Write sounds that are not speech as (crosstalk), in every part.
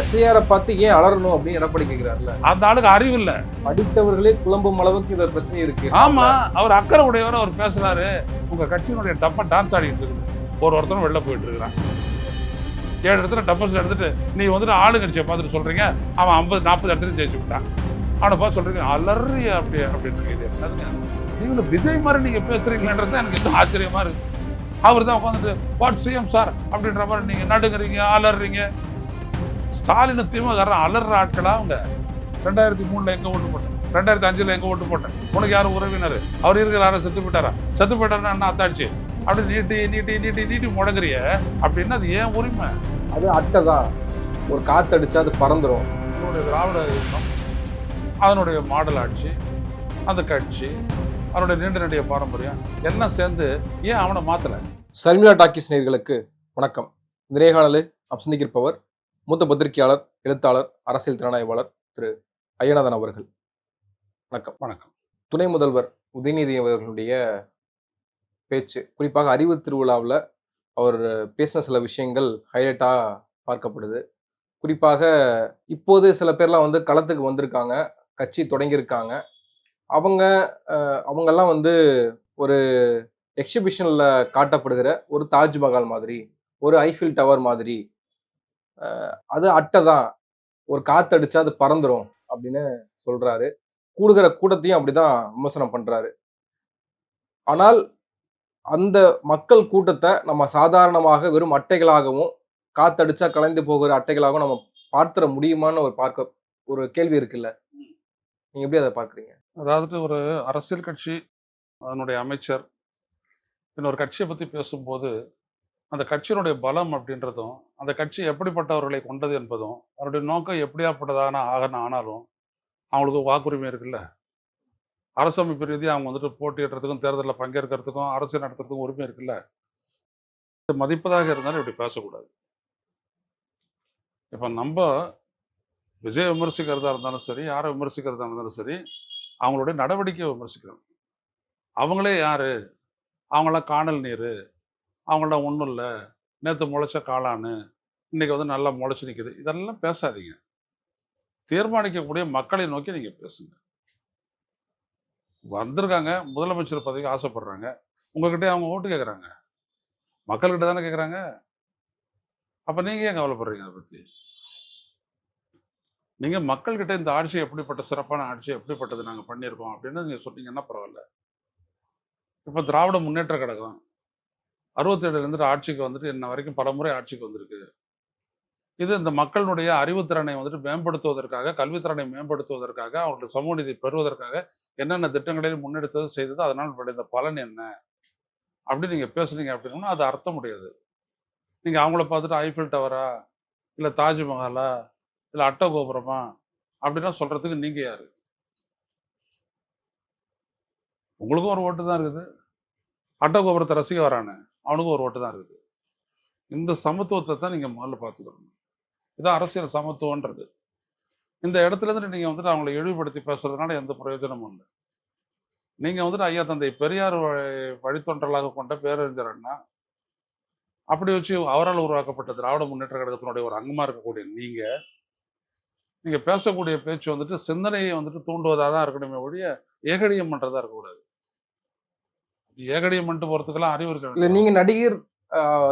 எஸ்ஐஆரை பார்த்து ஏன் அலறணும் அப்படின்னு எடப்பாடி கேட்கிறாருல அந்த ஆளுக்கு அறிவு இல்லை. படித்தவர்களே குழம்பும் அளவுக்கு இந்த பிரச்சனை இருக்கு. ஆமா அவர் அக்கறை உடையவர் அவர் பேசுறாரு. உங்க கட்சியினுடைய டப்பா டான்ஸ் ஆடிட்டு இருக்குது. ஒரு ஒருத்தரும் வெளில போயிட்டு இருக்கிறான். ஏழு இடத்துல டப்பஸ் எடுத்துட்டு நீ வந்துட்டு ஆளுங்கட்சியை பார்த்துட்டு சொல்றீங்க. அவன் ஐம்பது நாற்பது இடத்துல ஜெயிச்சு விட்டான். அவனை பார்த்து சொல்றீங்க அலறிய அப்படி அப்படின்னு. இது என்னதுங்க நீங்க விஜய் மாதிரி நீங்க பேசுறீங்களன்றது எனக்கு இன்னும் ஆச்சரியமா இருக்கு. அவர் தான் உட்காந்துட்டு வாட் சிஎம் சார் அப்படின்ற மாதிரி நீங்க நடுங்குறீங்க அலறீங்க. ஸ்டாலின் திமுக அலற ஆட்களா அவங்க. ரெண்டாயிரத்தி மூணுல எங்க ஓட்டு போட்டேன்? ரெண்டாயிரத்தி அஞ்சுல எங்க ஓட்டு போட்டேன்? உனக்கு யாரும் உறவினர்? அவர் இருக்கிறாரா செத்து போயிட்டாரா? செத்து போயிட்டாருன்னா என்ன அத்தாச்சு அப்படி நீட்டி நீட்டி நீட்டி நீட்டி முடங்குறிய அப்படின்னா அது ஏன் உரிமை? அது அட்டை தான். ஒரு காத்தடிச்சா அது பறந்துரும். அதனுடைய திராவிட இயக்கம் அதனுடைய மாடல் ஆட்சி அந்த கட்சி அவருடைய நீண்ட நெடிய பாரம்பரியம் எல்லாம் சேர்ந்து ஏன் அவனை மாத்தலை? சர்மிளா டாக்கிஸ் நேயர்களுக்கு வணக்கம். இந்த நேர்காணலில் நாம் சந்திக்கிருப்பவர் மூத்த பத்திரிகையாளர் எழுத்தாளர் அரசியல் திறனாய்வாளர் திரு ஐயநாதன் அவர்கள். வணக்கம். வணக்கம். துணை முதல்வர் உதயநிதி அவர்களுடைய பேச்சு குறிப்பாக அறிவு திருவிழாவில் அவர் பேசின சில விஷயங்கள் ஹைலைட்டாக பார்க்கப்படுது. குறிப்பாக இப்போது சில பேர்லாம் வந்து களத்துக்கு வந்திருக்காங்க கட்சி தொடங்கியிருக்காங்க. அவங்க அவங்கெல்லாம் வந்து ஒரு எக்ஸிபிஷனில் காட்டப்படுகிற ஒரு தாஜ்மஹால் மாதிரி ஒரு ஐஃபில் டவர் மாதிரி அது அட்டை தான். ஒரு காத்தடிச்சா அது பறந்துடும் அப்படின்னு சொல்றாரு. கூடுகிற கூட்டத்தையும் அப்படிதான் விமர்சனம் பண்றாரு. ஆனால் அந்த மக்கள் கூட்டத்தை நம்ம சாதாரணமாக வெறும் அட்டைகளாகவும் காத்தடிச்சா கலைந்து போகிற அட்டைகளாகவும் நம்ம பார்த்துட முடியுமான்னு ஒரு பார்க்க ஒரு கேள்வி இருக்குல்ல. நீங்க எப்படி அதை பார்க்குறீங்க? அதாவது ஒரு அரசியல் கட்சி அதனுடைய அமைச்சர் இன்னொரு கட்சியை பற்றி பேசும்போது அந்த கட்சியினுடைய பலம் அப்படின்றதும் அந்த கட்சி எப்படிப்பட்டவர்களை கொண்டது என்பதும் அவருடைய நோக்கம் எப்படியாப்பட்டதான ஆகணும் ஆனாலும் அவங்களுக்கு வாக்குரிமை இருக்குல்ல? அரசமைப்பு ரீதியாக அவங்க வந்துட்டு போட்டியிடுறதுக்கும் தேர்தலில் பங்கேற்கிறதுக்கும் அரசியல் நடத்துறதுக்கும் உரிமை இருக்குல்ல? இது மதிப்பதாக இருந்தாலும் இப்படி பேசக்கூடாது. இப்போ நம்ம விஜய் விமர்சிக்கிறதா இருந்தாலும் சரி யாரை விமர்சிக்கிறதா இருந்தாலும் சரி அவங்களுடைய நடவடிக்கையை விமர்சிக்கிறோம். அவங்களே யார்? அவங்களாம் காணல் நீர். அவங்கள்ட்ட ஒன்றும் இல்லை. நேற்று முளைச்ச காளான்னு இன்னைக்கு வந்து நல்லா முளைச்சி நிற்கிது இதெல்லாம் பேசாதீங்க. தீர்மானிக்கக்கூடிய மக்களை நோக்கி நீங்கள் பேசுங்க. வந்திருக்காங்க. முதலமைச்சர் பதவிக்கு ஆசைப்படுறாங்க. உங்ககிட்டயே அவங்க ஓட்டு கேட்குறாங்க மக்கள்கிட்ட தானே கேட்குறாங்க அப்போ நீங்கள் ஏன் கவலைப்படுறீங்க அதை பற்றி நீங்கள் மக்கள்கிட்ட இந்த ஆட்சி எப்படிப்பட்ட சிறப்பான ஆட்சி எப்படிப்பட்டது நாங்கள் பண்ணியிருக்கோம் அப்படின்னு நீங்கள் சொன்னீங்கன்னா பரவாயில்ல. இப்போ திராவிட முன்னேற்ற கழகம் அறுபத்தேழுலேருந்து ஆட்சிக்கு வந்துட்டு இன்ன வரைக்கும் பலமுறை ஆட்சிக்கு வந்திருக்கு. இது இந்த மக்களுடைய அறிவுத்திறனை வந்துட்டு மேம்படுத்துவதற்காக கல்வித்திறனை மேம்படுத்துவதற்காக அவர்களுடைய சமூக நிதி பெறுவதற்காக என்னென்ன திட்டங்களில் முன்னெடுத்தது செய்தது அதனால் விளைந்த பலன் என்ன? அப்படி நீங்கள் பேசுனீங்க அப்படின்னா அது அர்த்தம் முடியாது நீங்கள் அவங்கள பார்த்துட்டு ஐஃபில் டவரா? இல்லை தாஜ்மஹாலா? இல்லை அட்டை கோபுரமா அப்படிலாம் சொல்கிறதுக்கு நீங்கள் யார்? உங்களுக்கும் ஒரு ஓட்டு தான் இருக்குது. அட்டகோபுரத்தை ரசிக்க வரானே அவனுக்கும் ஒரு ஓட்டு தான் இருக்குது. இந்த சமத்துவத்தை தான் நீங்கள் முதல்ல பார்த்துக்கணும். இதான் அரசியல் சமத்துவன்றது. இந்த இடத்துல இருந்து நீங்கள் வந்துட்டு அவங்களை இழிவுபடுத்தி பேசுறதுனால எந்த பிரயோஜனமும் இல்லை. நீங்கள் வந்துட்டு ஐயா தந்தை பெரியார் வழி- வழித்தொன்றலாக கொண்ட பேரறிஞரன்னா அப்படி வச்சு அவரால் உருவாக்கப்பட்ட திராவிட முன்னேற்ற கழகத்தினுடைய ஒரு அங்கமாக இருக்கக்கூடிய நீங்கள் நீங்கள் பேசக்கூடிய பேச்சு வந்துட்டு சிந்தனையை வந்துட்டு தூண்டுவதாக தான் இருக்கணுமே ஒழிய ஏகடியம் பண்ணுறதா இருக்கக்கூடாது. ஏகடியம் பண்ணிட்டு போகிறதுக்கெல்லாம் அறிவு இருக்க? இல்ல நீங்க நடிகர்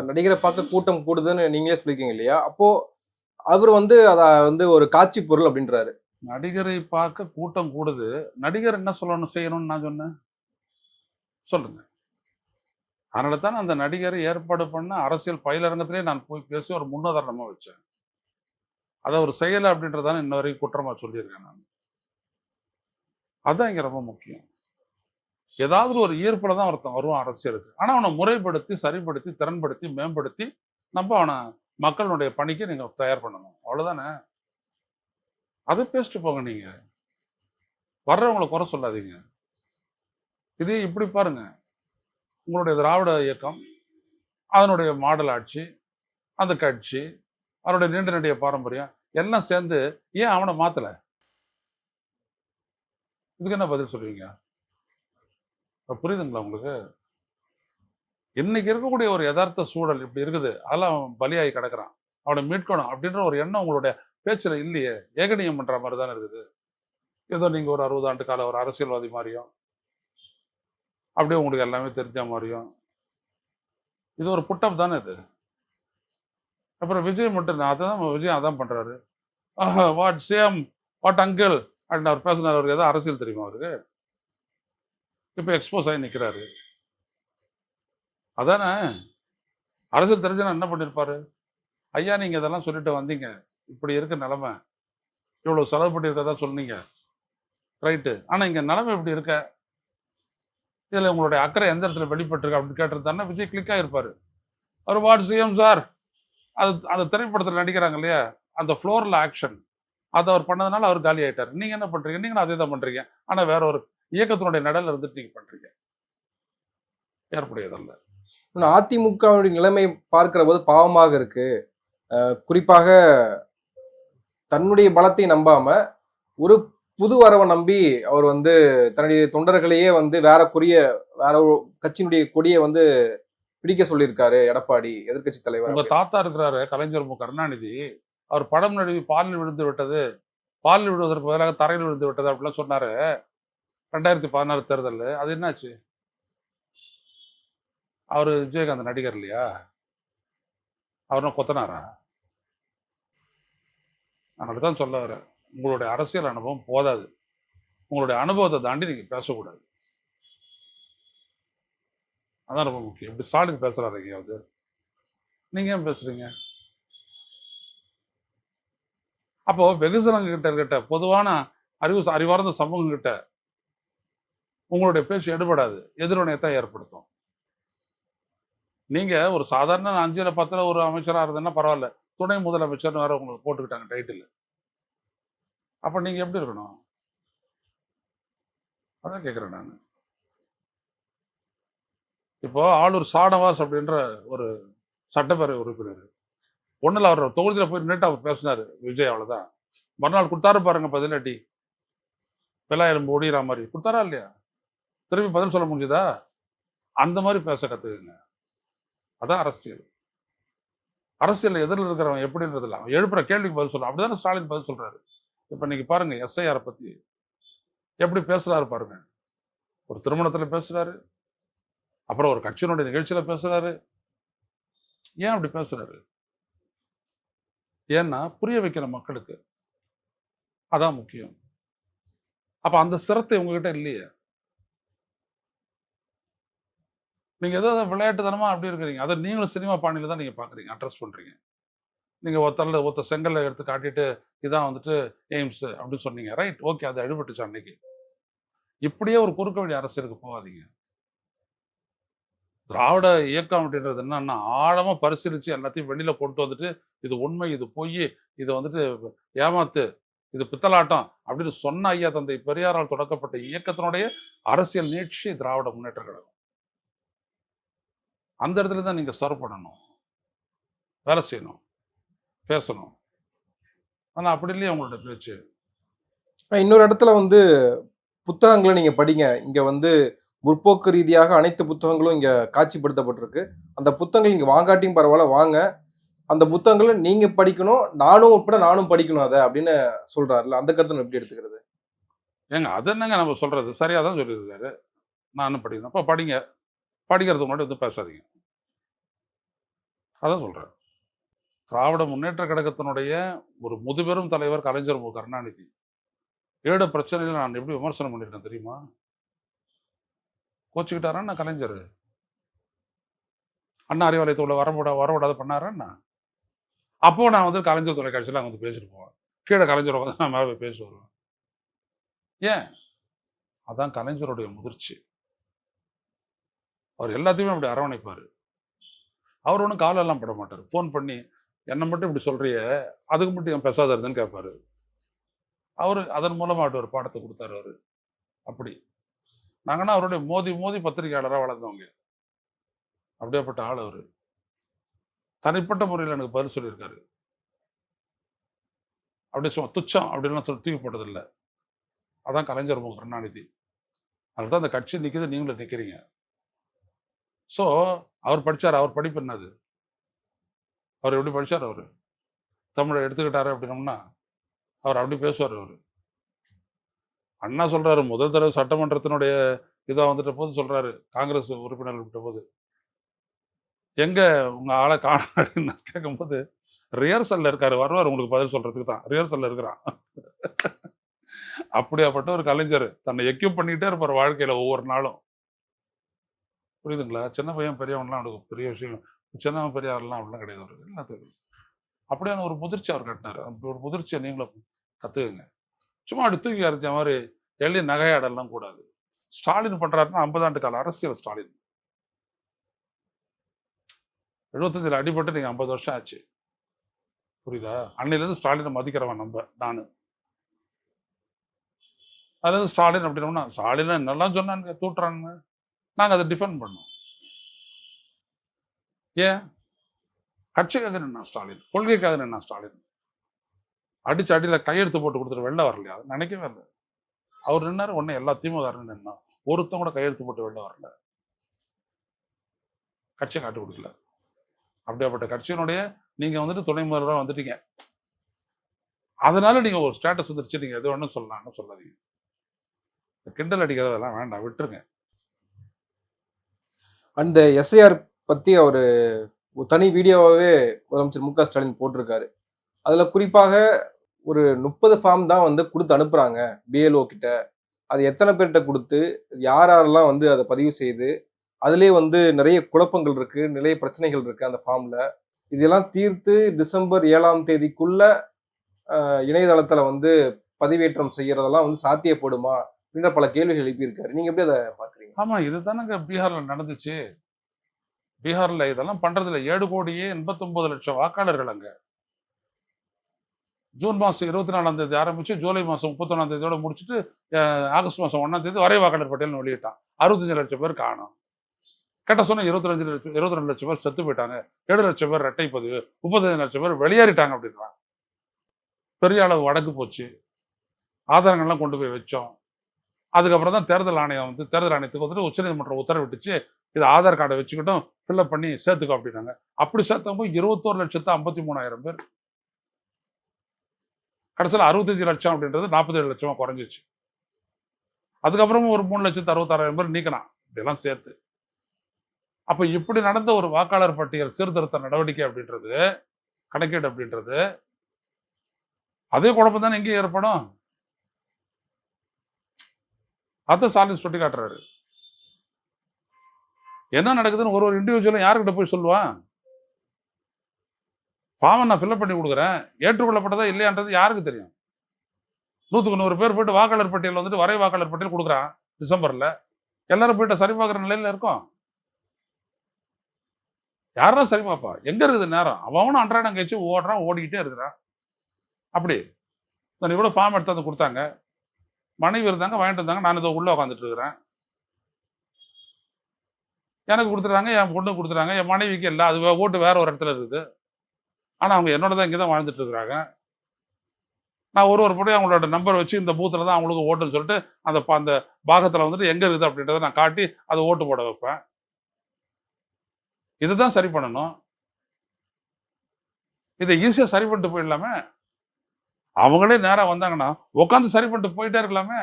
நடிகரை பார்க்க கூட்டம் கூடுதுன்னு நீங்களே சொல்லிருக்கீங்க இல்லையா? அப்போ அவர் வந்து அத வந்து ஒரு காட்சி பொருள் அப்படின்றாரு. நடிகரை பார்க்க கூட்டம் கூடுது. நடிகர் என்ன சொல்லணும் செய்யணும்னு நான் சொன்னேன்? சொல்லுங்க. அதனால தான் அந்த நடிகரை ஏற்பாடு பண்ண அரசியல் பயிலரங்கத்திலே நான் போய் பேசி ஒரு முன்னுதாரணமாக வச்சேன். அதை ஒரு செயலை அப்படின்றதான இன்ன வரைக்கும் குற்றமாக சொல்லியிருக்கேன் நான். அதுதான் இங்கே ரொம்ப முக்கியம். ஏதாவது ஒரு ஈர்ப்பில் தான் ஒருத்தன் வருவான் அரசியலுக்கு. ஆனால் அவனை முறைப்படுத்தி சரிப்படுத்தி திறன்படுத்தி மேம்படுத்தி நம்ம அவனை மக்களுடைய பணிக்கு நீங்கள் தயார் பண்ணணும். அவ்வளோதானே அதை பேசிட்டு போங்க நீங்கள் வர்றவங்களை குறை சொல்லாதீங்க. இதே இப்படி பாருங்க. உங்களுடைய திராவிட இயக்கம் அதனுடைய மாடல் ஆட்சி அந்த கட்சி அவருடைய நீண்ட நெடிய பாரம்பரியம் எல்லாம் சேர்ந்து ஏன் அவனை மாற்றலை இதுக்கு என்ன பதில் சொல்லுவீங்க? புரியுதுங்களா உங்களுக்கு? இன்னைக்கு இருக்கக்கூடிய ஒரு யதார்த்த சூழல் இப்படி இருக்குது. அதெல்லாம் அவன் பலியாகி கிடக்குறான். அவனை மீட்கணும் அப்படின்ற ஒரு எண்ணம் உங்களுடைய பேச்சில் இல்லையே. ஏகனியம் பண்ற மாதிரி தானே இருக்குது. ஏதோ நீங்கள் ஒரு அறுபது ஆண்டு கால ஒரு அரசியல்வாதி மாதிரியும் அப்படியே உங்களுக்கு எல்லாமே தெரிஞ்ச மாதிரியும் இது ஒரு புட்டப் தானே இது? அப்புறம் விஜய் மட்டும் நான் தான் விஜய் அதான் பண்றாரு. வாட் சேம் வாட் அங்கிள் அப்படின்னு அவர் பேசினார். அவருக்கு ஏதோ அரசியல் தெரியுமா அவருக்கு? இப்போ எக்ஸ்போஸ் ஆகி நிற்கிறாரு அதானே? அரசு தெரிஞ்சனா என்ன பண்ணியிருப்பாரு ஐயா நீங்கள் இதெல்லாம் சொல்லிட்டு வந்தீங்க. இப்படி இருக்க நிலமை. இவ்வளோ செலவு பண்ணியிருக்கதா சொன்னீங்க. ரைட்டு ஆனால் இங்கே நிலமை இப்படி இருக்க? இதில் உங்களுடைய அக்கறை எந்த இடத்துல வெளிப்பட்டிருக்கு அப்படின்னு கேட்டிருந்தாருன்னா விஜய் கிளிக் ஆகிருப்பார் அவர் வாட் சிஎம் சார் அது அந்த திரைப்படத்தில் நடிக்கிறாங்க இல்லையா? அந்த ஃப்ளோரில் ஆக்ஷன் அதை அவர் பண்ணதுனால அவர் காலி ஆகிட்டார் நீங்கள் என்ன பண்ணுறீங்க நீங்களும் அதே தான் பண்ணுறீங்க ஆனால் வேற ஒரு இயக்கத்தினுடைய நடல இருந்துட்டு நீங்கள் பண்ணுறீங்க ஏற்புடையதல்ல. அதிமுகவுடைய நிலைமை பார்க்கிற போது பாவமாக இருக்கு. அஹ் குறிப்பாக தன்னுடைய பலத்தை நம்பாம ஒரு புது வரவை நம்பி அவர் வந்து தன்னுடைய தொண்டர்களையே வந்து வேற குறிய வேற ஒரு கட்சியினுடைய கொடியை வந்து பிடிக்க சொல்லியிருக்காரு எடப்பாடி எதிர்க்கட்சி தலைவர் உங்க தாத்தா இருக்கிறாரு கலைஞர் மு. கருணாநிதி. அவர் படம் நடுவி பாலில் விழுந்து விட்டது. பாலில் விழுவதற்கு பதிலாக தரையில் விழுந்து விட்டது அப்படிலாம் சொன்னாரு. ரெண்டாயிரத்தி பதினாறு தேர்தலில் அது என்னாச்சு? அவர் விஜயகாந்த் நடிகர் இல்லையா? அவரும் கொத்தனாரா? அதனால தான் சொல்ல வரேன். உங்களுடைய அரசியல் அனுபவம் போதாது. உங்களுடைய அனுபவத்தை தாண்டி நீங்கள் பேசக்கூடாது. அதான் ரொம்ப முக்கியம். இப்படி ஸ்டாலின் பேசுகிறாரு எங்கேயாவது? நீங்கள் ஏன் பேசுகிறீங்க அப்போது வெகுசனங்கிட்ட இருக்கிட்ட பொதுவான அறிவு அறிவார்ந்த சமூகங்கிட்ட உங்களுடைய பேச்சு எடுபடாது. எதிர்வினையத்தான் ஏற்படுத்தும். நீங்க ஒரு சாதாரண அஞ்சில் பத்துல ஒரு அமைச்சரா இருந்ததுன்னா பரவாயில்ல. துணை முதலமைச்சர்னு வேற உங்களுக்கு போட்டுக்கிட்டாங்க டைட்டில் அப்ப நீங்க எப்படி இருக்கணும்? அதான் கேட்குறேன் நான். இப்போ ஆளூர் சாணவாஸ் அப்படின்ற ஒரு சட்டப்பேரவை உறுப்பினர். ஒன்றில் அவர் தொகுதியில் போய் நின்றுட்டு அவர் பேசினார் விஜய் அவ்வளோதான் மறுநாள் கொடுத்தாரு பாருங்க பதிலடி வெள்ளாயிரம் ஒடிகிற மாதிரி. கொடுத்தாரா இல்லையா? திரும்பி பதில் சொல்ல முடிஞ்சுதா? அந்த மாதிரி பேச கற்றுக்குங்க அதான் அரசியல். அரசியல் எதிரில் இருக்கிறவன் எப்படின்றதில்ல. அவன் எழுப்புற கேள்விக்கு பதில் சொல்றான். அப்படிதானே ஸ்டாலின் பதில் சொல்கிறாரு இப்போ நீங்கள் பாருங்கள் எஸ்ஐஆரை பற்றி எப்படி பேசுகிறாரு பாருங்க. ஒரு திருமணத்தில் பேசுகிறாரு அப்புறம் ஒரு கட்சியினுடைய நிகழ்ச்சியில் பேசுறாரு. ஏன் அப்படி பேசுகிறாரு ஏன்னா புரிய வைக்கிற மக்களுக்கு அதான் முக்கியம். அப்போ அந்த சிரத்தை உங்ககிட்ட இல்லையே. நீங்கள் ஏதோ விளையாட்டுத்தனமாக அப்படி இருக்கிறீங்க. அதை நீங்களும் சினிமா பாணியில் தான் நீங்கள் பார்க்குறீங்க. அட்ரஸ் பண்ணுறீங்க நீங்கள் ஒருத்தரில் ஒருத்த செங்கல்ல எடுத்து காட்டிட்டு இதான் வந்துட்டு எய்ம்ஸ் அப்படின்னு சொன்னீங்க. ரைட். ஓகே. அது அடிபட்டுச்சு அன்னைக்கு. இப்படியே ஒரு குறுக்க வழி அரசியலுக்கு போகாதீங்க. திராவிட இயக்கம் அப்படின்றது என்னன்னா ஆழமாக பரிசீலித்து எல்லாத்தையும் வெளியில் கொண்டு வந்துட்டு இது உண்மை இது பொய் இது வந்துட்டு ஏமாத்து இது பித்தலாட்டம் அப்படின்னு சொன்ன ஐயா தந்தை பெரியாரால் தொடக்கப்பட்ட இயக்கத்தினுடைய அரசியல் நீட்சி திராவிட முன்னேற்ற கழகம். அந்த இடத்துல தான் நீங்க சர்வ் பண்ணணும் வேலை செய்யணும். பேசணும். ஆனா அப்படி இல்லையா உங்களோட பேச்சு? இன்னொரு இடத்துல வந்து புத்தகங்களை நீங்க படிங்க. இங்க வந்து முற்போக்கு ரீதியாக அனைத்து புத்தகங்களும் இங்க காட்சிப்படுத்தப்பட்டிருக்கு. அந்த புத்தகங்கள் இங்க வாங்காட்டியும் பரவாயில்ல வாங்க. அந்த புத்தகங்களை நீங்க படிக்கணும் நானும் உட்பட நானும் படிக்கணும் அதை அப்படின்னு சொல்றாருல்ல. அந்த கருத்தை எப்படி எடுத்துக்கிறது? ஏங்க அது என்னங்க நம்ம சொல்றது? சரியா தான் சொல்லியிருக்காரு. நானும் படிக்கணும். அப்போ படிங்க. படிக்கிறதுக்கு முன்னாடி வந்து பேசாதீங்க. அதான் சொல்கிறேன் திராவிட முன்னேற்ற கழகத்தினுடைய ஒரு முதுபெரும் தலைவர் கலைஞர் மு. கருணாநிதி. ஏழு பிரச்சனையில் நான் எப்படி விமர்சனம் பண்ணியிருக்கேன் தெரியுமா? கோச்சிக்கிட்டாரா நான் கலைஞர்? அண்ணா அறிவாலயத்தை உள்ள வரவிட வரவிடாத பண்ணாரா அப்போது நான் வந்து கலைஞர் தொலைக்காட்சியில் அங்கே வந்து பேசிட்டு போவேன். கீழே கலைஞர் வந்து நான் மேலே போய் பேசி வருவேன். ஏன்? அதான் கலைஞருடைய முதிர்ச்சி. அவர் எல்லாத்தையுமே அப்படி அரவணைப்பார். அவர் ஒன்றும் காலெல்லாம் பட மாட்டார். ஃபோன் பண்ணி என்னை மட்டும் இப்படி சொல்கிறிய அதுக்கு மட்டும் என் பெசாத இருந்தேன்னு கேட்பார் அவர் அதன் மூலமாக அவர் ஒரு பாடத்தை கொடுத்தாரு அவர். அப்படி. நாங்கன்னா அவருடைய மோதி மோதி பத்திரிகையாளராக வளர்ந்தவங்க அப்படியேப்பட்ட ஆள் அவர். தனிப்பட்ட முறையில் எனக்கு பதில் சொல்லியிருக்காரு. அப்படியே சும்மா துச்சம் அப்படின்லாம் சொல்லி தூக்கி போட்டதில்லை. அதான் கலைஞர் மு கருணாநிதி அதில் தான் அந்த கட்சி நிற்கிது நீங்களும் நிற்கிறீங்க ஸோ அவர் படிச்சார்? அவர் படிப்பு என்னது? அவர் எப்படி படிச்சார் அவர்? தமிழை எடுத்துக்கிட்டாரு அப்படின்னோம்னா அவர் அப்படி பேசுவார் அவர். அண்ணா சொல்கிறாரு முதல் தடவை சட்டமன்றத்தினுடைய இதாக வந்துட்ட போது சொல்கிறாரு காங்கிரஸ் உறுப்பினர்கள் விட்ட போது. எங்கே உங்கள் ஆளை காண அப்படின்னு (laughs) கேட்கும்போது ரிஹர்சலில் இருக்கார் வருவார் உங்களுக்கு பதில் சொல்கிறதுக்கு தான். ரிஹர்சலில் இருக்கிறான். (laughs) அப்படியாப்பட்ட ஒரு கலைஞர். தன்னை எக்யூப் பண்ணிக்கிட்டே இருப்பார் வாழ்க்கையில் ஒவ்வொரு நாளும். புரியுதுங்களா? சின்ன பையன் பெரியவன்லாம் அவனுக்கு பெரிய விஷயம். சின்னவன் பெரியாரெல்லாம் அப்படிலாம் கிடையாது அவருக்கு. எல்லாத்துக்கும் அப்படியான ஒரு முதிர்ச்சி அவர் கட்டினார். அப்படி ஒரு முதிர்ச்சியை நீங்களும் கற்றுக்குங்க சும்மா அப்படி தூக்கி அரைச்ச மாதிரி எள்ளி நகையாடலாம் கூடாது. ஸ்டாலின் பண்றாருன்னா ஐம்பது ஆண்டு கால அரசியல் ஸ்டாலின். எழுபத்தஞ்சில் அடிபட்டு நீங்க ஐம்பது வருஷம் ஆச்சு. புரியுதா? அன்னையிலேருந்து ஸ்டாலினை மதிக்கிறவன் நம்ம நான். அதாவது ஸ்டாலின் அப்படின்னோம்னா ஸ்டாலின் என்னெல்லாம் சொன்னானுங்க? தூட்டுறானுங்க. நாங்கள் அதை டிஃபெண்ட் பண்ணோம் ஏன்? கட்சிக்காக நின்னா ஸ்டாலின்? கொள்கைக்காக நின்னா ஸ்டாலின்? அடிச்சு அடியில் கையெழுத்து போட்டு கொடுத்துட்டு வெளில வரலையா? அது நினைக்கவே இல்லை. அவர் நின்னார் உடனே எல்லா திமுககாரனும் நின்னா. ஒருத்தன் கூட கையெழுத்து போட்டு வெளில வரல. கட்சியை காட்டு கொடுக்கல. அப்படியாப்பட்ட கட்சியினுடைய நீங்கள் வந்துட்டு துணை முதல்வராக வந்துட்டீங்க. அதனால நீங்கள் ஒரு ஸ்டேட்டஸ் வந்துருச்சு நீங்கள் எது ஒன்றும் சொல்லலாம்னு சொல்லாதீங்க. கிண்டல் அடிக்கிறதெல்லாம் வேண்டாம் விட்டுருங்க. அந்த எஸ்ஐஆர் பத்தி அவர் ஒரு தனி வீடியோவாகவே முதலமைச்சர் மு க ஸ்டாலின் போட்டிருக்காரு. அதுல குறிப்பாக ஒரு முப்பது ஃபார்ம் தான் வந்து கொடுத்து அனுப்புறாங்க பிஎல்ஓ கிட்ட. அது எத்தனை பேர்கிட்ட கொடுத்து யார் யாரெல்லாம் வந்து அதை பதிவு செய்து அதுலேயே வந்து நிறைய குழப்பங்கள் இருக்கு நிறைய பிரச்சனைகள் இருக்கு அந்த ஃபார்ம்ல இதெல்லாம் தீர்த்து டிசம்பர் ஏழாம் தேதிக்குள்ள இணையதளத்தில் இணையதளத்துல வந்து பதிவேற்றம் செய்யறதெல்லாம் வந்து சாத்தியப்படுமா? அப்படின்ற பல கேள்விகள் எழுப்பியிருக்காரு. நீங்க எப்படி அதை ஆமாம் இது இதுதானங்க பீகாரில் நடந்துச்சு. பீகாரில் இதெல்லாம் பண்றதுல ஏழு கோடியே எண்பத்தொம்போது லட்சம் வாக்காளர்கள் அங்கே. ஜூன் மாதம் இருபத்தி நாலாம் தேதி ஆரம்பித்து ஜூலை மாதம் முப்பத்தொன்னாம் தேதியோட முடிச்சுட்டு ஆகஸ்ட் மாதம் ஒன்றாம் தேதி வரை வாக்காளர் பட்டியல்னு வெளியிட்டான். அறுபத்தஞ்சு லட்சம் பேர் காணும். கேட்ட சொன்ன இருபத்தஞ்சு லட்சம் இருபத்தி ரெண்டு லட்சம் பேர் செத்து போயிட்டாங்க. ஏழு லட்சம் பேர் ரெட்டை பதிவு முப்பத்தஞ்சு லட்சம் பேர் வெளியேறிட்டாங்க அப்படின்றான். பெரிய அளவு வடக்கு போச்சு. ஆதாரங்கள்லாம் கொண்டு போய் வச்சோம். அதுக்கப்புறம் தான் தேர்தல் ஆணையம் வந்து தேர்தல் ஆணையத்துக்கு வந்துட்டு உச்சநீதிமன்றம் உத்தரவிட்டுச்சு. இது ஆதார் கார்டை வச்சுக்கிட்டும் ஃபில்அப் பண்ணி சேர்த்துக்கோ அப்படின்னாங்க. அப்படி சேர்த்தவங்க இருபத்தோரு லட்சத்து ஐம்பத்தி மூணாயிரம் பேர். கடைசியில் அறுபத்தஞ்சு லட்சம் அப்படின்றது நாற்பத்தேழு லட்சமாக குறைஞ்சிச்சு அதுக்கப்புறமும் ஒரு மூணு லட்சத்து அறுபத்தாறாயிரம் பேர் நீக்கினான். இதெல்லாம் சேர்த்து. அப்போ இப்படி நடந்த ஒரு வாக்காளர் பட்டியல் சீர்திருத்த நடவடிக்கை அப்படின்றது கணக்கீடு அப்படின்றது அதே குழப்பம் தானே எங்கேயும் ஏற்படும். அதை ஸ்டாலின் சுட்டி காட்டுறாரு. என்ன நடக்குதுன்னு ஒரு ஒரு இண்டிவிஜுவலும் யாருக்கிட்ட போய் சொல்லுவான் ஃபார்மை நான் ஃபில்அப் பண்ணி கொடுக்குறேன். ஏற்றுக்கொள்ளப்பட்டதா இல்லையான்றது யாருக்கு தெரியும்? நூற்றுக்கு நூறு பேர் போயிட்டு வாக்காளர் பட்டியல் வந்துட்டு வரை வாக்காளர் பட்டியல் கொடுக்குறான் டிசம்பரில். எல்லாரும் போயிட்டு சரி பார்க்குற நிலையில் இருக்கோம். யாரா சரி பார்ப்பா எங்கே இருக்குது நேரம்? அவனும் அன்றாடம் கழிச்சு ஓடுறான் ஓடிக்கிட்டே இருக்கிறான். அப்படி. நான் இவ்வளோ ஃபார்ம் எடுத்து வந்து கொடுத்தாங்க. மனைவி இருந்தாங்க வாங்கிட்டு வந்தாங்க. நான் இதோ உள்ளே உட்காந்துட்டு இருக்கிறேன் எனக்கு கொடுத்துட்றாங்க என் பொண்ணு கொடுத்துறாங்க என் மனைவிக்கு இல்லை அது ஓட்டு வேற ஒரு இடத்துல இருக்குது. ஆனால் அவங்க என்னோட தான் இங்கே தான் வாழ்ந்துட்டு இருக்கிறாங்க நான் ஒரு ஒரு படி அவங்களோட நம்பர் வச்சு இந்த பூத்தில் தான் அவங்களுக்கு ஓட்டுன்னு சொல்லிட்டு அந்த ப- அந்த பாகத்தில் வந்துட்டு எங்கே இருக்குது அப்படின்றத நான் காட்டி அதை ஓட்டு போட வைப்பேன். இதுதான் சரி பண்ணணும். இதை ஈஸியாக சரி பண்ணிட்டு போயிடலாமே. அவங்களே நேராக வந்தாங்கன்னா உட்காந்து சரி பண்ணிட்டு போயிட்டே இருக்கலாமே.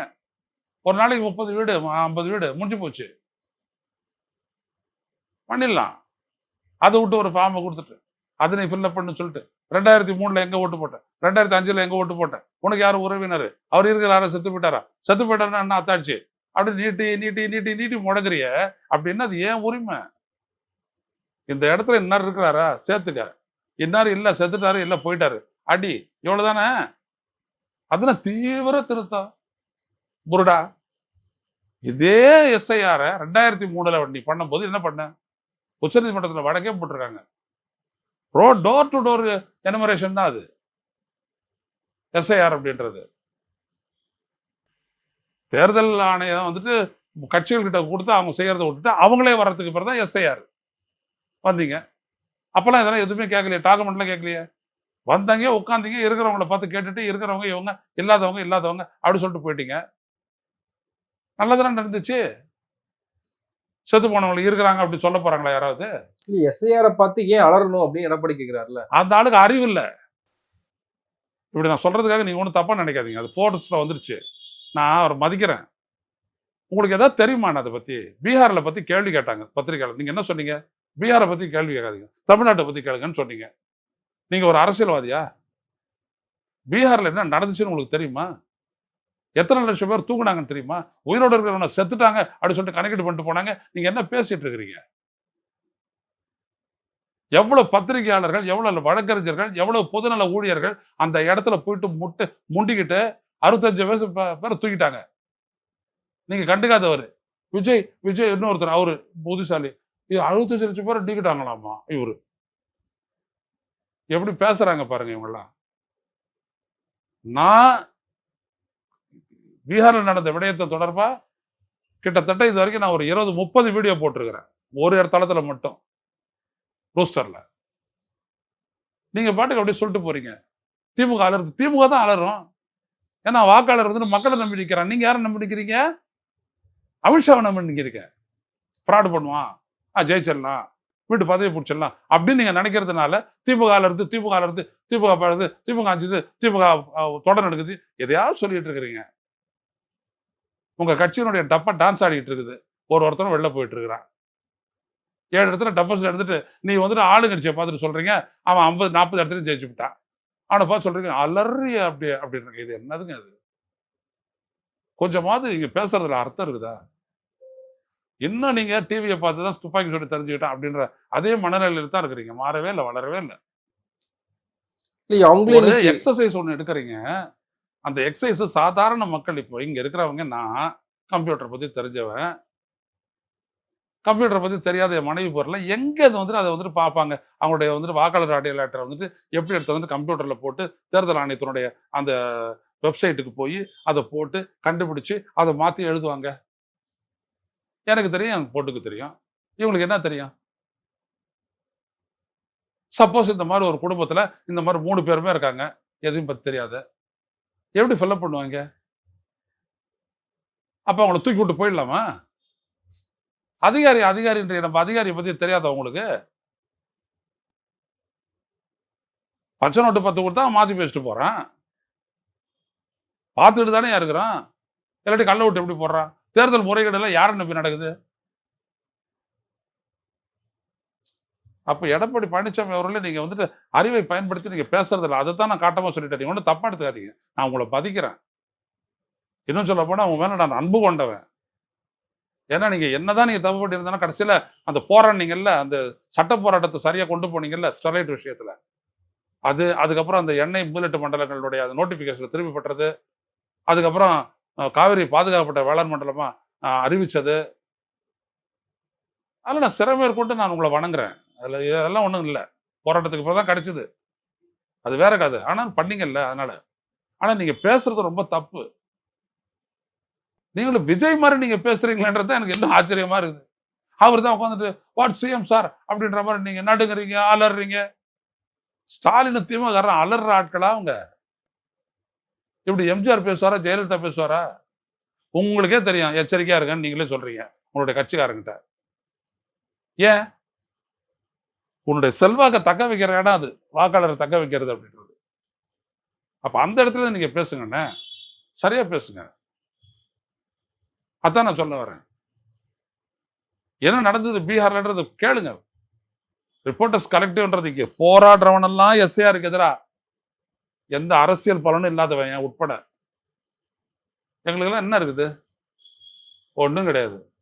ஒரு நாளைக்கு முப்பது வீடு ஐம்பது வீடு முடிஞ்சு போச்சு. பண்ணிடலாம். அதை விட்டு ஒரு ஃபார்மை கொடுத்துட்டு அதை நீ ஃபில்அப் பண்ணு சொல்லிட்டு ரெண்டாயிரத்தி மூணுல எங்க ஓட்டு போட்டேன் ரெண்டாயிரத்தி அஞ்சுல எங்க ஓட்டு போட்டேன் உனக்கு யாரும் உறவினர்? அவர் இருக்கிற யாரும் செத்து போயிட்டாரா? செத்து போயிட்டாருன்னா என்ன அத்தாச்சு அப்படி நீட்டி நீட்டி நீட்டி நீட்டி முடங்குறிய. அப்படின்னா அது ஏன் உரிமை? இந்த இடத்துல இன்னார் இருக்கிறாரா? சேர்த்துக்க. இன்னார் இல்ல செத்துட்டாரு இல்ல போயிட்டாரு. அடி இவ்வளோதானே அதுல தீவிர திருத்தம். புருடா இதே எஸ்ஐஆர ரெண்டாயிரத்தி மூணுல நீ பண்ணும்போது என்ன பண்ண? உச்சநீதிமன்றத்தில் வழக்கே போட்டிருக்காங்க. Row door to door enumeration தான் அது. எஸ்ஐஆர் அப்படின்றது. தேர்தல் ஆணையம் வந்துட்டு கட்சிகள் கிட்ட கொடுத்து அவங்க செய்கிறத விட்டுட்டு அவங்களே வர்றதுக்கு பிறகு தான் எஸ்ஐஆர் வந்தீங்க. அப்போல்லாம் இதெல்லாம் எதுவுமே கேட்கலையே டாக்குமெண்ட்லாம் கேட்கலையே? வந்தாங்க உட்காந்தீங்க இருக்கிறவங்கள பார்த்து கேட்டுட்டு இருக்கிறவங்க இவங்க இல்லாதவங்க இல்லாதவங்க அப்படி சொல்லிட்டு போயிட்டீங்க. நல்லதானே நடந்துச்சு? செத்து போனவங்க இருக்கிறாங்க அப்படி சொல்ல போறாங்களா யாராவது? எஸ்ஐஆரை பார்த்து ஏன் அலறணும் அப்படின்னு எடப்பாடி கேக்குறாருல அந்த ஆளுக்கு அறிவு இல்லை. இப்படி நான் சொல்றதுக்காக நீங்க ஒன்றும் தப்பா நினைக்காதீங்க. அது ஃபோர்ஸ்ல வந்துருச்சு. நான் அவரை மதிக்கிறேன். உங்களுக்கு ஏதாவது தெரியுமா அதை பத்தி? பீகார்ல பத்தி கேள்வி கேட்டாங்க பத்திரிகையாளர். நீங்க என்ன சொன்னீங்க? பீகாரை பத்தி கேள்வி கேட்காதீங்க. தமிழ்நாட்டை பத்தி கேளுங்கன்னு சொன்னீங்க. நீங்கள் ஒரு அரசியல்வாதியா? பீகாரில் என்ன நடந்துச்சுன்னு உங்களுக்கு தெரியுமா? எத்தனை லட்சம் பேர் தூங்குனாங்கன்னு தெரியுமா? உயிரோடு இருக்கிறவங்க செத்துட்டாங்க அப்படின்னு சொல்லிட்டு கணக்கீடு பண்ணிட்டு போனாங்க. நீங்கள் என்ன பேசிட்டு இருக்கிறீங்க? எவ்வளோ பத்திரிகையாளர்கள் எவ்வளோ வழக்கறிஞர்கள் எவ்வளோ பொதுநல ஊழியர்கள் அந்த இடத்துல போயிட்டு முட்டு முண்டிக்கிட்டு அறுபத்தஞ்சு வயசு பேரை தூக்கிட்டாங்க. நீங்கள் கண்டுக்காதவர். விஜய் விஜய் இன்னொருத்தர் அவர் புத்திசாலி. இது அறுபத்தஞ்சு லட்சம் பேர் டீக்கிட்டாங்களாமா இவர். எப்படி பேசுறாங்க பாருங்க இவங்கெல்லாம். நான் பீகாரில் நடந்த விடயத்தை தொடர்பா? கிட்டத்தட்ட இது வரைக்கும் நான் ஒரு இருபது முப்பது வீடியோ போட்டிருக்கிறேன். ஒரு இடத்தளத்தில் மட்டும். ரூஸ்டர்ல நீங்க பாட்டுக்கு அப்படியே சொல்லிட்டு போறீங்க. திமுக அலருது திமுக தான் அலரும் ஏன்னா வாக்காளர் வந்து மக்களை நம்பி நிற்கிறான் நீங்க யாரை நம்பி நிற்கிறீங்க அமித்ஷாவை நம்பி நிற்கிறீங்க ஃப்ராடு பண்ணுவான். ஆ ஜெயிச்சிடலாம். வீட்டு பதவி பிடிச்சிடலாம் அப்படின்னு நீங்க நினைக்கிறதுனால திமுக இருந்து திமுக இருந்து திமுக பழுது திமுக அஞ்சுது திமுக தொடர் எடுக்குது. எதையாவது சொல்லிட்டு இருக்கிறீங்க. உங்க கட்சியினுடைய டப்பா டான்ஸ் ஆடிட்டு இருக்குது. ஒரு ஒருத்தரும் வெளில போயிட்டு இருக்கிறான். ஏழு இடத்துல டப்பஸ் எடுத்துட்டு நீ வந்துட்டு ஆளுங்கட்சியை பார்த்துட்டு சொல்றீங்க. அவன் ஐம்பது நாற்பது இடத்துல ஜெயிச்சு விட்டான். அவனை பார்த்து சொல்றீங்க அலறி அப்படி அப்படின்னு இது என்னதுங்க அது? கொஞ்சமாவது இங்க பேசுறதுல அர்த்தம் இருக்குதா? இன்னும் நீங்க டிவியை பார்த்து தான் துப்பாக்கி சொல்லி தெரிஞ்சுக்கிட்டான் அப்படின்ற அதே மனநிலையில தான் இருக்கிறீங்க. மாறவே இல்லை வளரவே இல்லை. ஒரு எக்ஸசைஸ் ஒன்று எடுக்கிறீங்க. அந்த எக்ஸசைஸ் சாதாரண மக்கள் இப்போ இங்க இருக்கிறவங்க நான் கம்ப்யூட்டர் பத்தி தெரிஞ்சவன். கம்ப்யூட்டரை பத்தி தெரியாத மனைவி பொருள் எங்க அது வந்துட்டு அதை வந்துட்டு பார்ப்பாங்க? அவங்களுடைய வந்துட்டு வாக்காளர் அடையாள லெட்டரை வந்துட்டு எப்படி எடுத்து வந்து கம்ப்யூட்டர்ல போட்டு தேர்தல் ஆணையத்தினுடைய அந்த வெப்சைட்டுக்கு போய் அதை போட்டு கண்டுபிடிச்சு அதை மாத்தி எழுதுவாங்க? எனக்கு தெரியும் என் பொட்டுக்கு தெரியும். இவங்களுக்கு என்ன தெரியும்? சப்போஸ் இந்த மாதிரி ஒரு குடும்பத்தில் இந்த மாதிரி மூணு பேருமே இருக்காங்க. எதுவும் பற்றி தெரியாத. எப்படி ஃபில்லப் பண்ணுவாங்க? அப்போ அவங்கள தூக்கி விட்டு போயிடலாமா? அதிகாரி அதிகாரின்ற நம்ம அதிகாரியை பற்றி தெரியாத உங்களுக்கு? பச்சை நோட்டு பத்து கொடுத்தா மாற்றி பேசிட்டு போகிறான் பார்த்துட்டு தானே இருக்கிறான். இல்லாட்டி கள்ள விட்டு எப்படி போடுறான்? தேர்தல் முறைகேடுல யாரை நம்பி நடக்குது? அப்ப எடப்பாடி பழனிசாமி அவர்களே நீங்க வந்துட்டு அறிவை பயன்படுத்தி நீங்க பேசுறது இல்லை அதை தான் நான் காட்டமா சொல்லிட்டேன். நீங்க ஒன்றும் தப்பா எடுத்துக்காதீங்க. நான் உங்களை பதிக்கிறேன். இன்னும் சொல்ல போனா உங்க மேல நான் அன்பு கொண்டவன். ஏன்னா நீங்க என்னதான் நீங்க தப்பு பண்ணியிருந்தாலும் கடைசியில அந்த போராடினீங்கல்ல அந்த சட்ட போராட்டத்தை சரியா கொண்டு போனீங்கல்ல ஸ்டெர்லைட் விஷயத்துல. அது அதுக்கப்புறம் அந்த எண்ணெய் முதலீட்டு மண்டலங்களுடைய அந்த நோட்டிபிகேஷன் திருப்பி பட்டுறது அதுக்கப்புறம் காவிரி பாதுகாக்கப்பட்ட வேளாண் மண்டலமா அறிவித்தது அறிவிச்சது. அதில் நான் சிறமேற்கொண்டு நான் உங்களை வணங்குறேன். அதில் இதெல்லாம் ஒன்றும் இல்லை. போராட்டத்துக்கு இப்போ தான் கிடச்சிது. அது வேற கதை. ஆனால் பண்ணீங்கல்ல அதனால். ஆனால் நீங்கள் பேசுறது ரொம்ப தப்பு. நீங்களும் விஜய் மாதிரி நீங்கள் பேசுறீங்களேன்றது தான் எனக்கு இன்னும் ஆச்சரியமாக இருக்குது. அவர் தான் உட்காந்துட்டு வாட் சிஎம் சார்? அப்படின்ற மாதிரி நீங்கள் நடுங்குறீங்க அலறுறீங்க ஸ்டாலின் திமுக அலற ஆட்களா அவங்க? இப்படி எம்ஜிஆர் பேசுவாரா ஜெயலலிதா பேசுவாரா? உங்களுக்கே தெரியும். எச்சரிக்கையா இருங்கன்னு நீங்களே சொல்றீங்க. உங்களுடைய கட்சிக்காரங்கிட்ட. ஏன்? உன்னுடைய செல்வாக்கை தக்க வைக்கிற இடம் அது. வாக்காளரை தக்க வைக்கிறது அப்படின்றது. அப்ப அந்த இடத்துல நீங்க பேசுங்கண்ணே. சரியா பேசுங்க. அதான் நான் சொல்ல வரேன். என்ன நடந்தது பீகார்லன்றது கேளுங்க. ரிப்போர்ட்டர்ஸ் கலெக்டிவ்ன்றது இங்கே போராடுறவனெல்லாம் எஸ்ஏஆருக்கு எதிராக எந்த அரசியல் பலனும் இல்லாதவன் உட்பட? எங்களுக்கெல்லாம் என்ன இருக்குது? ஒன்றும் கிடையாது.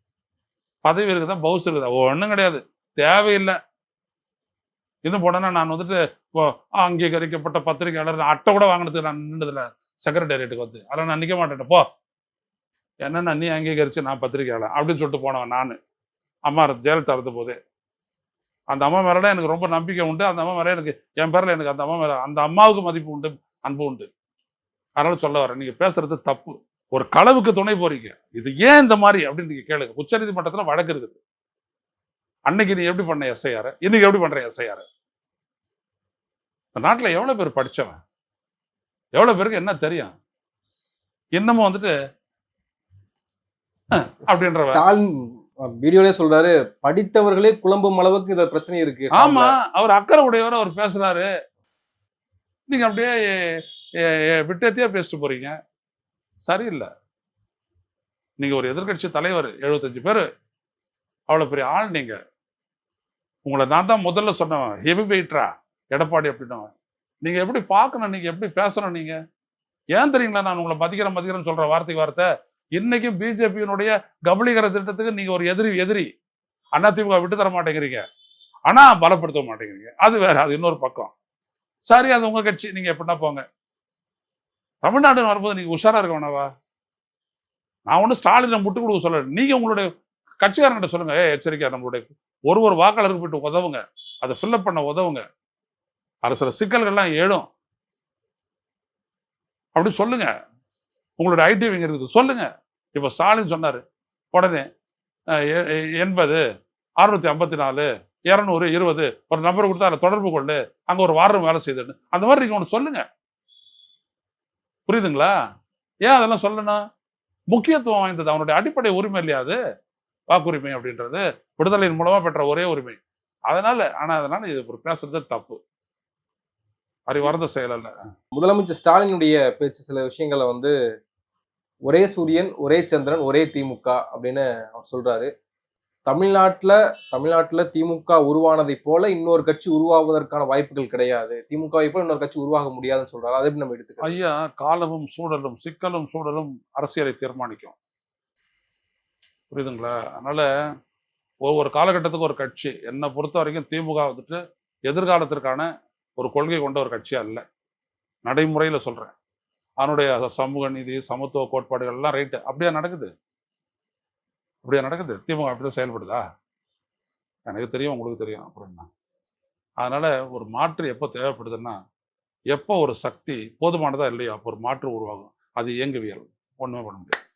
பதவி இருக்குதா? பவுஸ் இருக்குதா? ஒன்றும் கிடையாது. தேவையில்லை. இன்னும் போனேன்னா நான் வந்துட்டு அங்கீகரிக்கப்பட்ட பத்திரிகையாளர் அட்டை கூட வாங்கினதுக்கு நான் நின்றதில்ல செக்ரட்டேரியட்டுக்கு வந்து. அதெல்லாம் நான் நிற்க மாட்டேன் போ. என்னென்ன நீ அங்கீகரிச்சு நான் பத்திரிகையாளர் அப்படின்னு சொல்லிட்டு போனவன் நான். அம்மா ஜெயலலிதா இருந்த போதே அந்த அம்மா மேலே எனக்கு ரொம்ப நம்பிக்கை உண்டு. அந்த அம்மா மேலே எனக்கு என் பேரில் எனக்கு அந்த அம்மா மேலே அந்த அம்மாவுக்கு மதிப்பு உண்டு அன்பு உண்டு. அதனால சொல்ல வரேன் நீங்கள் பேசுறது தப்பு. ஒரு களவுக்கு துணை போறீங்க. இது ஏன் இந்த மாதிரி அப்படின்னு நீங்க கேளுங்க. உச்சநீதிமன்றத்தில் வழக்கு இருக்குது. அன்னைக்கு நீ எப்படி பண்ண எஸ்ஐஆர்? இன்னைக்கு எப்படி பண்ற எஸ்ஐஆர்? இந்த நாட்டில் எவ்வளோ பேர் படிச்சவன்? எவ்வளோ பேருக்கு என்ன தெரியும்? இன்னமும் வந்துட்டு அப்படின்றவ வீடியோலே சொல்றாரு படித்தவர்களே குழம்பும் அளவுக்கு இந்த பிரச்சனை இருக்கு. ஆமா அவர் அக்கறை உடையவர் அவர் பேசுறாரு. நீங்க அப்படியே விட்டத்தையே பேசிட்டு போறீங்க. சரியில்லை. நீங்க ஒரு எதிர்க்கட்சி தலைவர் எழுபத்தஞ்சு பேர். அவ்வளோ பெரிய ஆள் நீங்க. உங்களை நான் தான் முதல்ல சொன்னவன் ஹெவி வெயிட்ரா எடப்பாடி அப்படின்னவன் நீங்க எப்படி பார்க்கணும் நீங்க எப்படி பேசணும் நீங்க? ஏன் தெரியுங்களா நான் உங்களை மதிக்கிறேன் மதிக்கிறேன்னு சொல்ற வார்த்தைக்கு வார்த்தை? இன்னைக்கும் பிஜேபியினுடைய கபலீகர திட்டத்துக்கு நீங்க ஒரு எதிரி எதிரி. அதிமுக விட்டு தர மாட்டேங்கிறீங்க. ஆனா பலப்படுத்த மாட்டேங்கிறீங்க. அது வேற அது இன்னொரு பக்கம். சரி அது உங்க கட்சி நீங்க எப்படின்னா போங்க. தமிழ்நாடுன்னு வரும்போது நீங்க உஷாரா இருக்க வேணாவா? நான் ஒன்றும் ஸ்டாலினை முட்டு கொடுக்க சொல்ல நீங்க உங்களுடைய கட்சிக்காரங்கிட்ட சொல்லுங்க ஏ எச்சரிக்கை நம்மளுடைய ஒரு ஒரு வாக்காளருக்கு போயிட்டு உதவுங்க. அதை ஃபில்லப் பண்ண உதவுங்க. அது சில சிக்கல்கள்லாம் ஏழும் அப்படி சொல்லுங்க. உங்களோட ஐடி விங்க இருக்குது. சொல்லுங்க. இப்போ ஸ்டாலின் சொன்னார். உடனே எண்பது அறுநூத்தி ஐம்பத்தி நாலு இரநூறு இருபது ஒரு நம்பர் கொடுத்தா அதில் தொடர்பு கொள்ளு. அங்கே ஒரு வாரம் வேலை செய்துன்னு. அந்த மாதிரி நீங்கள் ஒன்று சொல்லுங்க. புரியுதுங்களா? ஏன் அதெல்லாம் சொல்லணும்? முக்கியத்துவம் வாய்ந்தது. அவனுடைய அடிப்படை உரிமை இல்லையா அது? வாக்குரிமை அப்படின்றது. விடுதலையின் மூலமா பெற்ற ஒரே உரிமை. அதனால ஆனா அதனால இது ஒரு பேசுறது தப்பு. அறிவார்ந்த செயல் அல்ல. முதலமைச்சர் ஸ்டாலினுடைய பேச்சு சில விஷயங்களை வந்து ஒரே சூரியன் ஒரே சந்திரன் ஒரே திமுக அப்படின்னு அவர் சொல்றாரு. தமிழ்நாட்டுல தமிழ்நாட்டுல திமுக உருவானதை போல இன்னொரு கட்சி உருவாவதற்கான வாய்ப்புகள் கிடையாது. திமுகவை போல இன்னொரு கட்சி உருவாக முடியாதுன்னு சொல்றாரு. அதை நம்ம எடுத்துக்கலாம் ஐயா காலமும் சூழலும் சிக்கலும் சூழலும் அரசியலை தீர்மானிக்கும். புரியுதுங்களா? அதனால ஒவ்வொரு காலகட்டத்துக்கு ஒரு கட்சி. என்னை பொறுத்த வரைக்கும் திமுக வந்துட்டு எதிர்காலத்திற்கான ஒரு கொள்கை கொண்ட ஒரு கட்சி அல்ல நடைமுறையில் சொல்றேன். அதனுடைய சமூக நீதி சமத்துவ கோட்பாடுகள் எல்லாம் ரைட்டு அப்படியே நடக்குது? அப்படியா நடக்குது? திமுக அப்படிதான் செயல்படுதா? எனக்கு தெரியும் உங்களுக்கு தெரியும். அப்புறம் என்ன? அதனால் ஒரு மாற்று எப்போ தேவைப்படுதுன்னா எப்போ ஒரு சக்தி போதுமானதா இல்லையோ அப்போ ஒரு மாற்று உருவாகும். அது இயங்குவியல். ஒன்றுமே பண்ண முடியாது.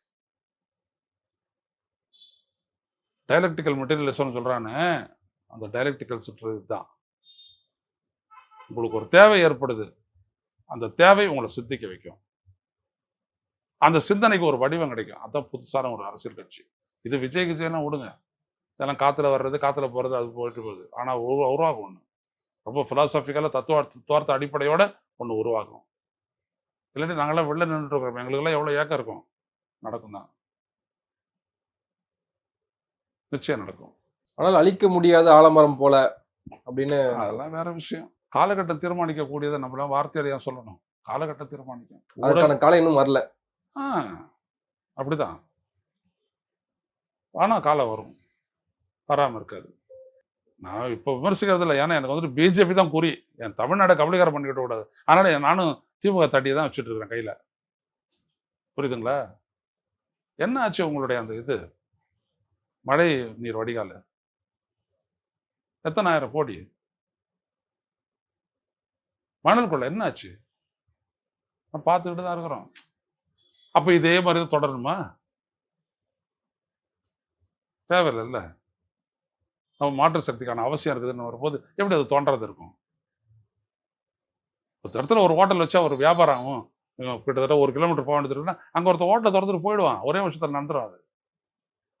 டைலக்டிக்கல் மெட்டீரியலிசம்னு சொல்கிறானே அந்த டைலக்டிக்கல் சுற்று இதுதான். உங்களுக்கு ஒரு தேவை ஏற்படுது. அந்த தேவை உங்களை சித்திக்க வைக்கும். அந்த சிந்தனைக்கு ஒரு வடிவம் கிடைக்கும். அதான் புதுசான ஒரு அரசியல் கட்சி. இது விஜய் விஜயெல்லாம் விடுங்க. இதெல்லாம் காத்துல வர்றது காத்துல போறது அது போயிட்டு போகுது. ஆனா உரு- உருவாகும் ஒண்ணு. ரொம்ப பிலாசபிக்கலாக தத்துவ தத்துவார்த்த அடிப்படையோட ஒன்று உருவாகும். இல்லாட்டி நாங்களாம் வெளில நின்றுட்டு இருக்கிறோம் எங்களுக்கெல்லாம் எவ்வளோ ஏக்கம் இருக்கும்? நடக்கும் தான். நிச்சயம் நடக்கும். ஆனால் அழிக்க முடியாத ஆலமரம் போல அப்படின்னு அதெல்லாம் வேற விஷயம். காலகட்டம் தீர்மானிக்கக்கூடியதை நம்மளாம் வார்த்தையில சொல்லணும்? காலகட்டம் தீர்மானிக்கும். அதற்கான காலம் இன்னும் வரல. ஆ அப்படிதான். ஆனால் காலம் வரும். வராமல் இருக்காது. நான் இப்போ விமர்சிக்கிறது இல்லை. ஏன்னா எனக்கு வந்துட்டு பிஜேபி தான் குறி. என் தமிழ்நாடை கபலீகரம் பண்ணிக்கிட்ட கூடாது. அதனால நானும் திமுக தட்டியை தான் வச்சுட்டு இருக்கிறேன் கையில். புரியுதுங்களா? என்ன ஆச்சு உங்களுடைய அந்த இது? மழை நீர் வடிகால். எத்தனாயிரம் கோடி? மணல் கொள்ள. என்ன ஆச்சு? நான் பார்த்துக்கிட்டு தான் இருக்கிறோம். அப்போ இதே மாதிரி தான் தொடரணுமா? தேவையில்லைல்ல. நம்ம மாற்று சக்திக்கான அவசியம் இருக்குதுன்னு வரும்போது எப்படி அது தோன்றது இருக்கும்? ஒரு இடத்துல ஒரு ஹோட்டல் வச்சா ஒரு வியாபாரம் ஆகும். கிட்டத்தட்ட ஒரு கிலோமீட்டர் போக வேண்டியது அங்கே ஒருத்தர் ஹோட்டலை திறந்துட்டு போயிடுவான். ஒரே வருஷத்தில் நடந்துடும் அது.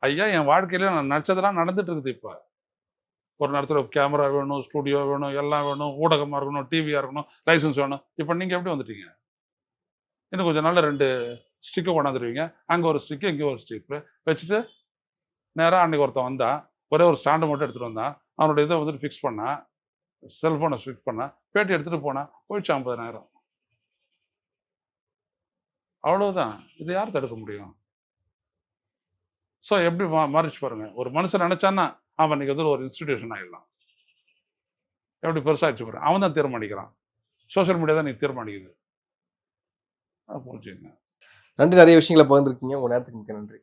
ஐயா என் வாழ்க்கையில நான் நினச்சதெல்லாம் நடந்துட்டு இருக்குது இப்போ. ஒரு நேரத்தில் கேமரா வேணும் ஸ்டூடியோ வேணும் எல்லாம் வேணும் ஊடகமாக இருக்கணும் டிவியாக இருக்கணும் லைசன்ஸ் வேணும். இப்போ நீங்கள் எப்படி வந்துட்டீங்க? இன்னும் கொஞ்சம் நாள் ரெண்டு ஸ்டிக்கை கொண்டாந்துருவீங்க. அங்கே ஒரு ஸ்டிக்கு இங்கே ஒரு ஸ்டிக்கு வச்சுட்டு நேராக அன்றைக்கி ஒருத்தன் வந்தான் ஒரே ஒரு ஸ்டாண்டு மட்டும் எடுத்துகிட்டு வந்தான் அவனோட இதை வந்துட்டு ஃபிக்ஸ் பண்ணான் செல்ஃபோனை ஃபிக்ஸ் பண்ணான் பேட்டி எடுத்துகிட்டு போனான் போயிடுச்சு ஐம்பதாயிரம். அவ்வளோதான் இதை யார் தடுக்க முடியும்? ஸோ எப்படி மா மாறிச்சு பாருங்கள் ஒரு மனுஷன் நினச்சான்னா அவன் இன்னைக்கு வந்து ஒரு இன்ஸ்டிடியூஷன் ஆகிடலாம் எப்படி பெருசாகிடுச்சு பாருங்க அவன் தான் தீர்மானிக்கிறான். சோஷியல் மீடியா தான் நீ தீர்மானிக்குது. புரிஞ்சுங்க நன்றி நிறைய விஷயங்களை பகிர்ந்துருக்கீங்க. உங்கள் நேரத்துக்கு மிக்க நன்றி.